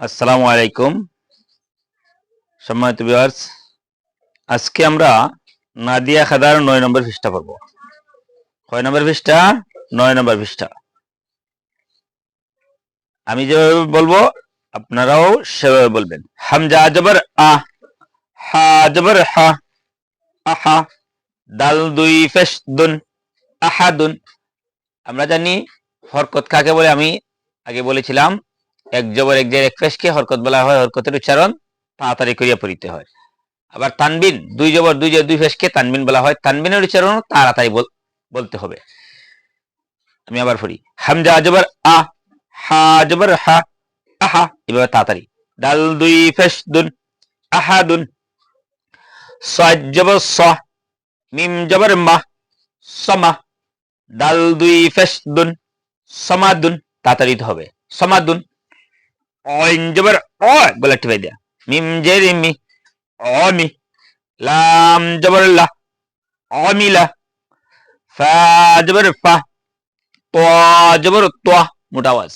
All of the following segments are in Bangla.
আসসালামু আলাইকুম। সম্মানিত ভিউয়ার্স আজকে আমরা নাদিয়া খাদার নয় নম্বর পৃষ্ঠা পড়ব। কয় নম্বর পৃষ্ঠা? নয় নম্বর পৃষ্ঠা। আমি যেভাবে বলব, আপনারাও সেভাবে বলবেন। হামজা জবর আ, হা জবর হা আহা দাল দুই ফেস দুন আহাদুন। আমরা জানি হরকত কাকে বলে, আমি আগে বলেছিলাম এক জবর এক জের এক হরকত বলা হয়, হরকতের উচ্চারণ তাড়াতাড়ি করিয়া পড়িতে হয়। আবার তানবিন, দুই জবর, দুই জের, দুই ফেসকে তানবিন বলা হয়, তানবিনের উচ্চারণ তাড়াতাড়ি বল- বলতে হবে। আমি আবার পড়ি, হামজা জবর আ, হা জবর হা, আহা, এভাবে তাড়াতাড়ি। ডাল দুই ফেস দুন আহাদুন সাদ জবর স, মিম জবর মা, সমা। ডাল দুই ফেস দুন সমাদুন তাড়াতাড়ি হবে। সমাদুন অইন জবর অ গলা টিপাই দেয়া মিম জের মি অমি লাম জবর লা অমিলা ফা জবর ফা ত জবর ত মোটা আওয়াজ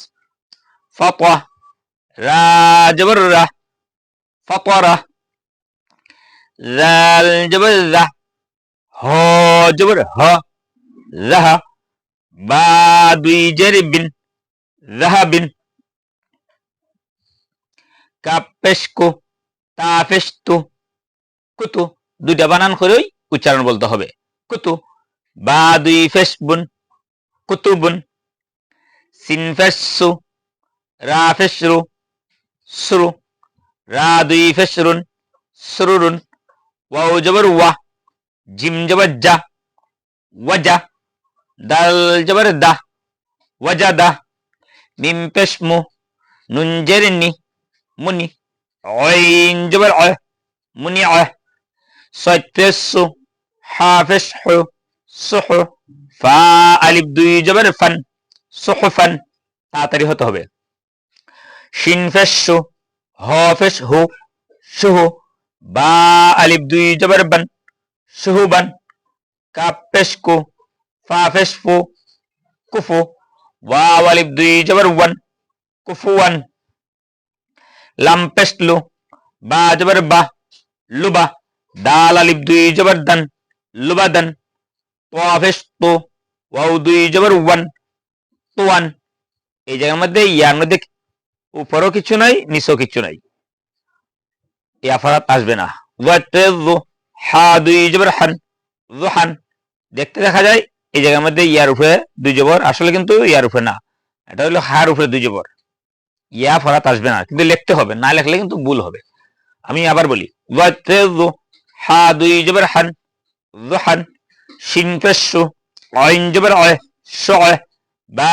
ফাতা রা জবর রা ফাতারা জাল জবর জা হ জবর হ জাহা বা দুই জের বিন জাহাবিন কাপেশকু, তাফেশতু, কুতু দুইটা বানান করেই উচ্চারণ বলতে হবে। কুতু বা দুই ফেসবুন কুতুবুন সিনফেসু রা ফেসরু সুরু রা দুই ফেসরুন সুরুরুন ওয়াও জবর ওয়া জিম জবর জা ওয়াজা দাল জবর দা ওয়াজাদা মিম পেশমু নুন মুনি অইন জবর অয় মুনি অয় সত্যসু হাফিস হু সুহু ফা আলিফ দুই জবর ফান সুহফান তাড়াতাড়ি হতে হবে শিনফেসু হফেস হু সুহু বা আলিফ দুই জবর বান সুহু বান কাপেসকু ফাফেসফু কুফু ওয়া আলিফ দুই জবর ওয়ান কুফু ওয়ান পেশলু বা জবর বা লুবা দাল আলিফ দুই জবর দান লুবাদান তোয়া ফেস তো ওয়াও দুই জবর ওয়ান তোয়ান এই জায়গার মধ্যে ইয়ার মধ্যে উপরও কিছু নাই নিচেও কিছু নাই ইয়া ফরাত আসবে না ওয়াতেজু হা দুই জবর হান জুহান দেখতে দেখা যায় এই জায়গার মধ্যে ইয়ার উপরে দুই জবর আসলে কিন্তু ইয়ার উপরে না এটা হলো হার উপরে দুই জবর ইয়া ফরাত আসবে না, কিন্তু লিখতে হবে, না লেখলে কিন্তু ভুল হবে। আমি আবার বলি হা দুই জবর হান, জুহান, শিন ফেসু অইন জবর অয় শয় বা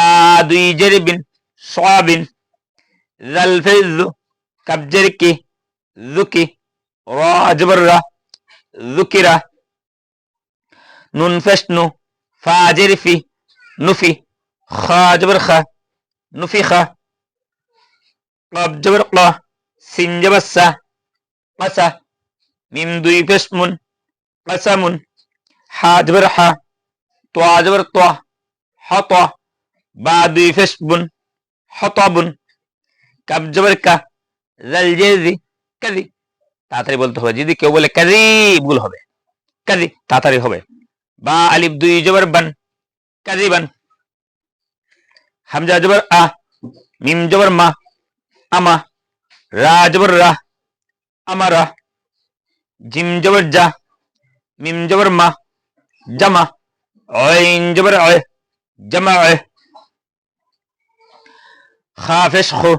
দুই জের বিন সয়াবিন জাল ফেজু কাবজের কি জুকি, রা জবর রা, জুকিরা, নুন ফেসনু ফি নুফি, খা জবর খা, নুফি খা قاب جبر قلا سين جبر سا قسا ميم دوي فسمون قسم حا جبر حا طوا جبر طوا حطا با دوي فسبون حطب কাব জবর কা জাল জেজি কাজি তাড়াতাড়ি বলতে হবে যদি কেউ বলে কাজি ভুল হবে কাজি তাড়াতাড়ি হবে বা আলিফ দুই জবর বান কাজি বান হামজা জবর আ মিম জবর মা আমা রা জবর রা আমারা জিম জবর জা মিম জবর মা জামা অইন জবর অয় জামা অয় খাফেশ খু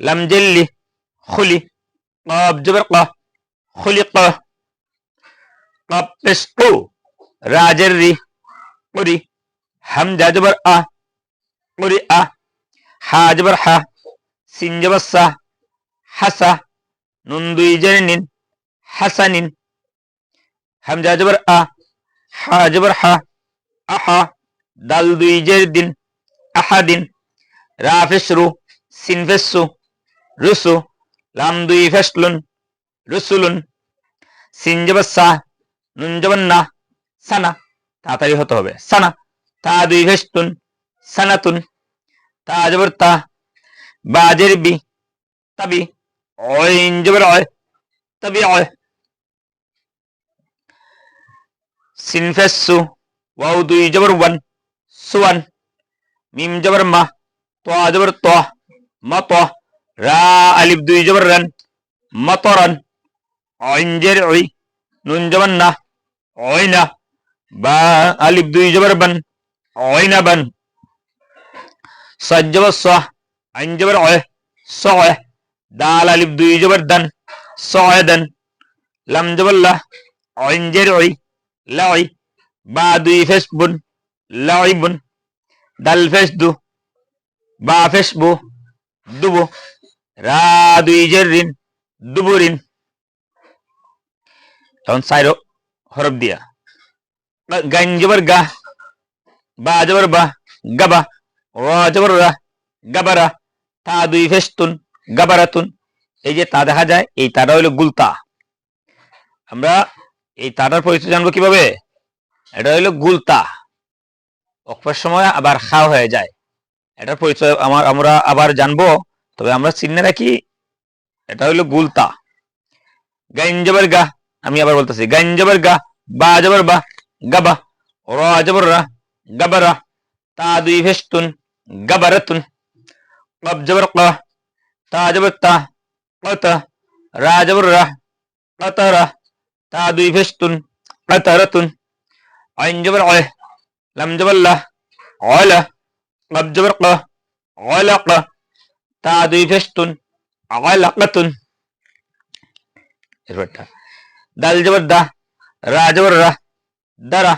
লাম জেল্লি খুলি قاب جبر قا خلق قاب بسقو راجري قري حمزة جبر آ قري آ حا جبر حا সিন জবর হাসা নুন দুই জের নিন হাসানিন হামজা জবর আ হা জবর হা আহা দাল দুই জের দিন আহাদিন রা ফেসরু সিন ফেসু রুসু লাম দুই ফেসলুন রুসুলুন সিন জবর সানা, তাড়াতাড়ি হতে হবে, সানা তা দুই ফেসতুন সানাতুন তা জবর তা বাজের বি তাবি। অইন জবর অয় তাবি অয় সিনফেসু। ওয়াও দুই জবর ওয়ান। সুয়ান মিম জবর মা। তোয়া জবর তোয়া মত রা আলিফ দুই জবর রান। মতরান অইন জের ওই। নুন জবর না। অয়না বা আলিফ দুই জবর বান। অয়না বান। আইন অয় সয় দাল আলিফ দুই জবর দন সয় দন লাম জবর লা আইন জের ওই লাই বা দুই ফেস বুন লাই বুন দাল ফেস দু বা ফেস বু দুবু রা দুই জের রিন দুবুরিন তখন সাইরো হরফ দিয়া গাইন জবর গা বা জবর বা গাবা রা জবর রা গাবারা তা দুই গাবারাতুন। এই যে তা দেখা যায়, এই তাটা হইল গুলতা। আমরা এই তাটার পরিচয় জানব কীভাবে? এটা হইল গুলতা। অক্ষর সময় আবার খাওয়া হয়ে যায়। এটার পরিচয় আমার, আমরা আবার জানব। তবে আমরা চিহ্নে রাখি, এটা হইল গুলতা। গাইনজবর গা, আমি আবার বলতেছি, গাইনজবর গা, বা জবর বা, গাবা। র জবর রা, গাবারা। তা দুই ফেস্তুন গাবারাতুন। قب جبر قا تا جبر تا قتا را جبر را قطرة تا دوي فشتن قطرة عين جبر عه لم جبر لا علا قب جبر قا علق تا دوي فشتن علقة এরপরটা দাল জবর দা রা জবর রা দারা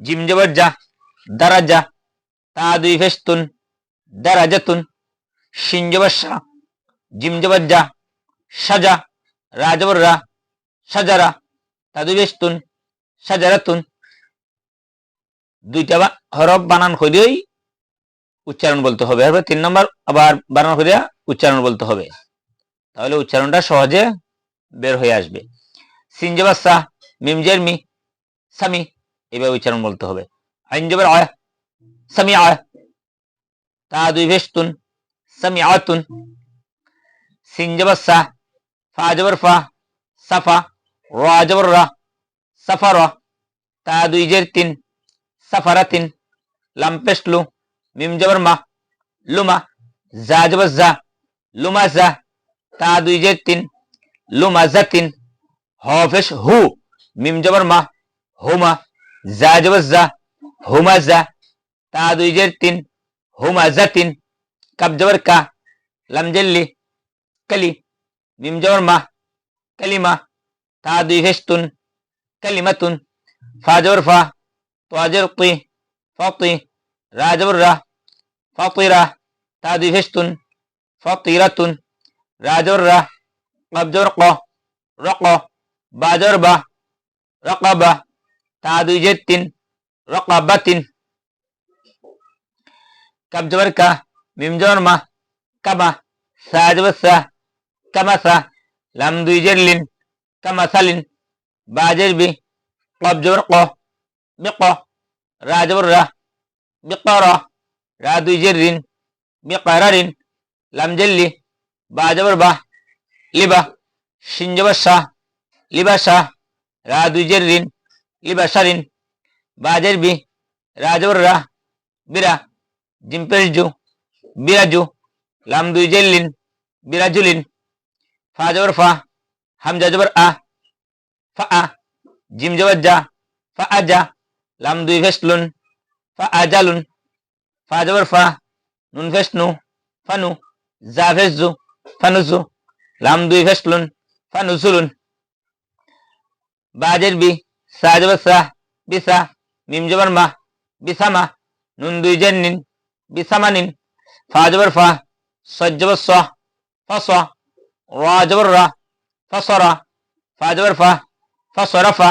জিম জবর যা দারাজা তা দুই ফেস্তুন দারাজাতুন শিন জবর শা জিম জবর যা সাজা রা জবর রা সাজারা তা দুই ফেস্তুন সাজারাতুন। দুইটা হরফ বানান করিয়েই উচ্চারণ বলতে হবে। এরপর তিন নম্বর আবার বানান করিয়া উচ্চারণ বলতে হবে। তাহলে উচ্চারণটা সহজে বের হয়ে আসবে। সিন জবর সা মি সামি, এভাবে উচ্চারণ বলতে হবে। আইন জবর আয়, সামি আয় তা দুই ভেস্তুন সামি আতুন সিন জবর সা ফা জবর ফা সাফা রা জবর রা সাফারা তা দুই জের তিন সাফারাতিন লাম পেশলু মিম জবর মা লুমা জা জবর জা লুমা জা তা দুই জের তিন লুমা জাতিন হফেশ হু মিম জবর মা হুমা জা জবর জা হুমা জা তা দুই জের তিন হুমা জাতিন কাপ জবর কা লাম জেল্লি কালি মিম জবর মা কালিমা তা দুই হেস্তুন কালিমাতুন ফা জবর ফা তোয়াজর কি ফাতি রা জবর রা ফাতিরা তা দুই হেস্তুন ফাতিরাতুন রা জবর রা কব জবর ক রক বা জবর বা রকাবা তা দুই জের তিন রকাবাতিন কাব জবর কা মিম জবর মা কামা সা জবর সা লাম দুই জের লিন কামাসালিন বা জের বি قب জবর ক বিক রা রা বিকরা রা দুই জের রিন বিকরারিন লাম জেল্লি বা বা লিবা শিন জবর শাহ লিবা শাহ রা দুই জের রিন লিবা শারিন বাজের বি রাজবর রা বিরা জিম্পের জু বিরাজু লাম দুই জের লিন বিরাজুলিন ফা জবর ফা হামজা জবর আ ফা আ জিম জবর যা ফা আজা লাম দুই ফেসলুন ফা আজালুন ফা জবর ফা নুন ফেসনু ফানু জা ফেসজু ফানুজু লাম দুই ফেসলুন ফানুসুলুন বাজের বি সা জবর সা বিসা মিম জবর মা বিসামা নুন দুই জের নিন বিসামানিন ফা জবর ফা সজ জবর স, ফস রা জবর রা ফসরা ফা জবর ফা ফসরফা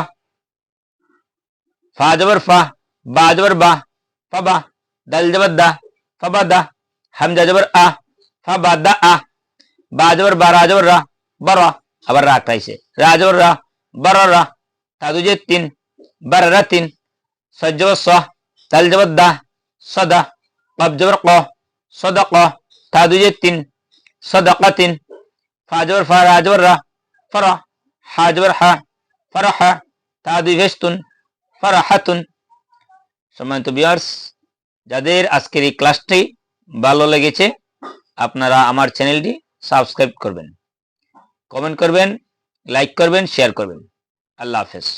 ফা জবর ফা বা জবর বা ফবা দাল জবর দা ফবাদা হামজা জবর আ ফবাদা আ বা জবর বা রা জবর রা বরা আবার রা খাইছে রা জবর রা বররা তা দুজে তিন বররাতিন সজ জবর স দাল জবর দা, সদা কব জবর ক জবর ফা রা ফরা হা জবর হা ফরাহা তা দুই ভেস্তুন ফরাহাতুন সম্মানিত বিয়ার্স যাদের আজকের এই ক্লাসটি ভালো লেগেছে, আপনারা আমার চ্যানেলটি সাবস্ক্রাইব করবেন। কমেন্ট করবেন লাইক করবেন শেয়ার করবেন। আল্লাহ হাফেজ।